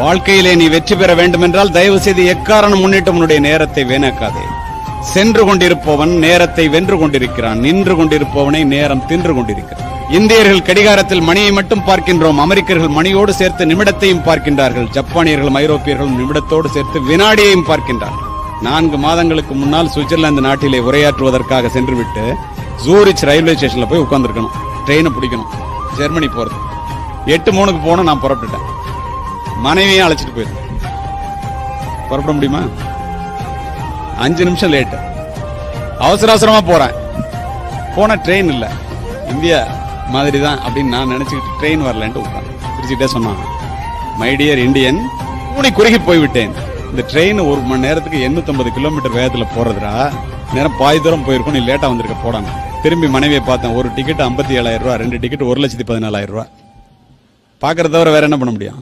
வாழ்க்கையிலே நீ வெற்றி பெற வேண்டுமென்றால் தயவு செய்து எக்காரணம் முன்னிட்டு உன்னுடைய நேரத்தை வீணாக்காதே. சென்று கொண்டிருப்பவன் நேரத்தை வென்று கொண்டிருக்கிறான். நின்று கொண்டிருப்பவனை நேரம் தின்று கொண்டிருக்கிறான் இந்தியர்கள் கடிகாரத்தில் மணியை மட்டும் பார்க்கின்றோம். அமெரிக்கர்கள் மணியோடு சேர்த்து நிமிடத்தையும் பார்க்கின்றார்கள். ஜப்பானியர்களும் ஐரோப்பியர்களும் நிமிடத்தோடு சேர்த்து வினாடியையும் பார்க்கின்றார்கள். நான்கு மாதங்களுக்கு முன்னால் சுவிட்சர்லாந்து நாட்டிலே உரையாற்றுவதற்காக சென்றுவிட்டு ஜூரிச் ரயில்வே ஸ்டேஷன்ல போய் உட்கார்ந்திருக்கணும். ட்ரெயினை பிடிக்கணும். ஜெர்மனி போறது. எட்டு மூணுக்கு போன நான் புறப்பட்டுட்டேன். மனைவியும் அழைச்சிட்டு போயிருந்தேன் புறப்பட முடியுமா? அஞ்சு நிமிஷம் லேட்டு அவசர அவசரமா போறேன். போன ட்ரெயின் இல்ல. இந்தியா மாதிரி தான் அப்படின்னு நான் நினைச்சுக்கிட்டு ட்ரெயின் வரலன்ட்டு உட்காந்து சிரிச்சுட்டே சொன்னான் மை டியர் இந்தியன் பூனை குறுகி போய்விட்டேன். இந்த ட்ரெயின் ஒரு மணி நேரத்துக்கு 850 கிலோமீட்டர் வேகத்துல போறதுடா. நேரம் பாய் தூரம் போயிருக்கும் நீ லேட்டா வந்திருக்க போடாங்க திரும்பி மனைவியை பார்த்தேன். ஒரு டிக்கெட் ஐம்பத்தி ஏழாயிரம் ரூபா ரெண்டு டிக்கெட் ஒரு லட்சத்தி பதினாலாயிரம் ரூபா பாக்குறத தவிர வேற என்ன பண்ண முடியும்?